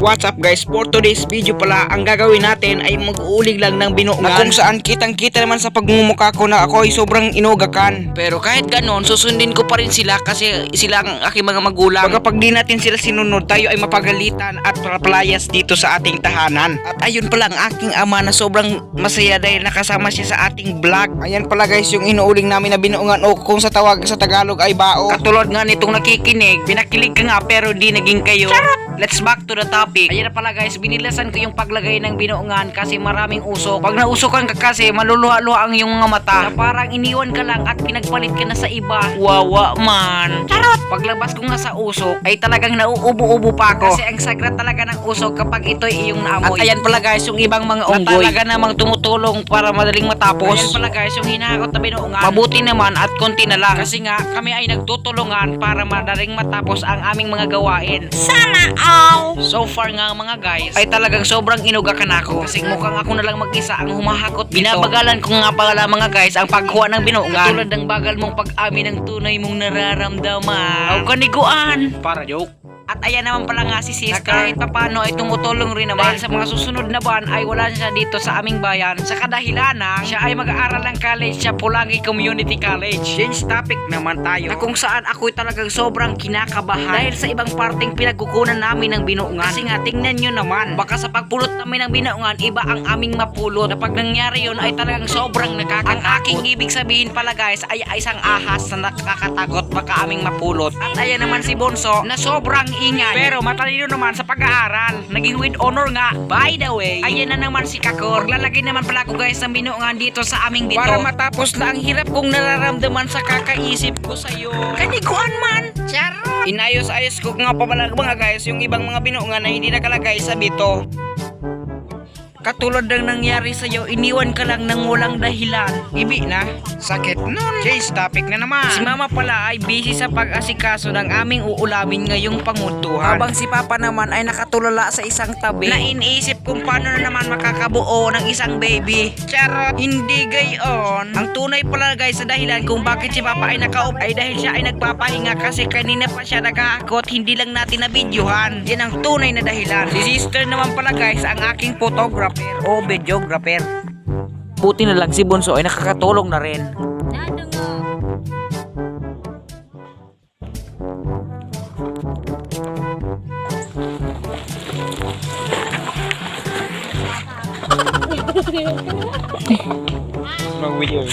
What's up guys? For today's video pala, ang gagawin natin ay mag-uulig lang ng binuungan na kung saan kitang kita naman sa pagmumukha ko na ako ay sobrang inugakan. Pero kahit ganon, susundin ko pa rin sila kasi sila ang aking mga magulang. Pag di natin sila sinunod, tayo ay mapagalitan at palayas dito sa ating tahanan. At ayun pala ang aking ama na sobrang masaya dahil nakasama siya sa ating vlog. Ayan pala guys yung inuuling namin na binuungan o kung sa tawag sa Tagalog ay bao. Katulad nga nitong nakikinig, pinakilig ka nga pero di naging kayo. Let's back to the topic. Ayan na pala guys, binilasan ko yung paglagay ng binuungan kasi maraming usok. Pag nausokan ka kasi, maluluha-luha ang iyong mga mata. Na parang iniwan ka lang at pinagpalit ka na sa iba. Wawa man. Charot! Paglabas ko nga sa usok, ay talagang nauubo-ubo pa ako. Kasi ang sagrat talaga ng usok kapag ito ay iyong naamoy. At ayan pala guys, yung ibang mga unggoy. Na talaga namang tumutulong para madaling matapos. Ayan pala guys, yung hinahakot na binuungan. Mabuti naman at konti na lang. Kasi nga, kami ay nagtutulungan para madaling matapos ang aming mga gawain. Sana all. So far nga mga guys, ay talagang sobrang inugakan ako. Kasi mukhang ako na lang mag-isa ang humahakot dito. Binabagalan ko nga pala mga guys ang pagkuha ng binuungan. Tulad ng bagal mong pag-amin ng tunay mong nararamdaman. Aw kaniguan. Para joke. At ayan naman pala nga si sister. Na kahit papano ay tumutulong rin naman. Dahil sa mga susunod na buwan ay wala siya dito sa aming bayan. Sa kadahilan ng siya ay mag-aaral ng college sa Pulangi Community College. Change topic naman tayo. Na kung saan ako'y talagang sobrang kinakabahan. Dahil sa ibang parting pinagkukunan namin ng binuungan. Kasi nga tingnan nyo naman. Baka sa pagpulot namin ng binuungan, iba ang aming mapulot. Na pag nangyari yun ay talagang sobrang nakakatakot. Ang aking ibig sabihin pala guys ay isang ahas na nakakatakot baka aming mapulot. At ayan naman si Bonso na sobrang ingay. Pero matalino naman sa pag-aaral. Naging with honor nga. By the way, ayan na naman si Kakor. Lalagay naman pala ko guys ng binuungan dito sa aming bito. Para matapos na ang hirap kong nararamdaman sa kakaisip ko sa'yo. Kanikuan man! Charot. Inayos-ayos ko nga pa pala mga guys yung ibang mga binuungan na hindi nakalagay sa bito. Katulad ng nangyari sa'yo, iniwan ka lang ng walang dahilan. Ibi na, sakit nun. Change topic na naman. Si mama pala ay busy sa pag-asikaso ng aming uulamin ngayong pangutuhan. Habang si papa naman ay nakatulala sa isang tabi. Na iniisip kung paano na naman makakabuo ng isang baby. Charot, hindi gayon. Ang tunay pala guys sa dahilan kung bakit si papa ay nakaup ay dahil siya ay nagpapahinga kasi kanina pa siya nag-aakot, hindi lang natin na videohan. Yan ang tunay na dahilan. Si sister naman pala guys ang aking photographer o videographer. Buti na lang si Bunso ay nakakatulong na rin. มาวิ่ง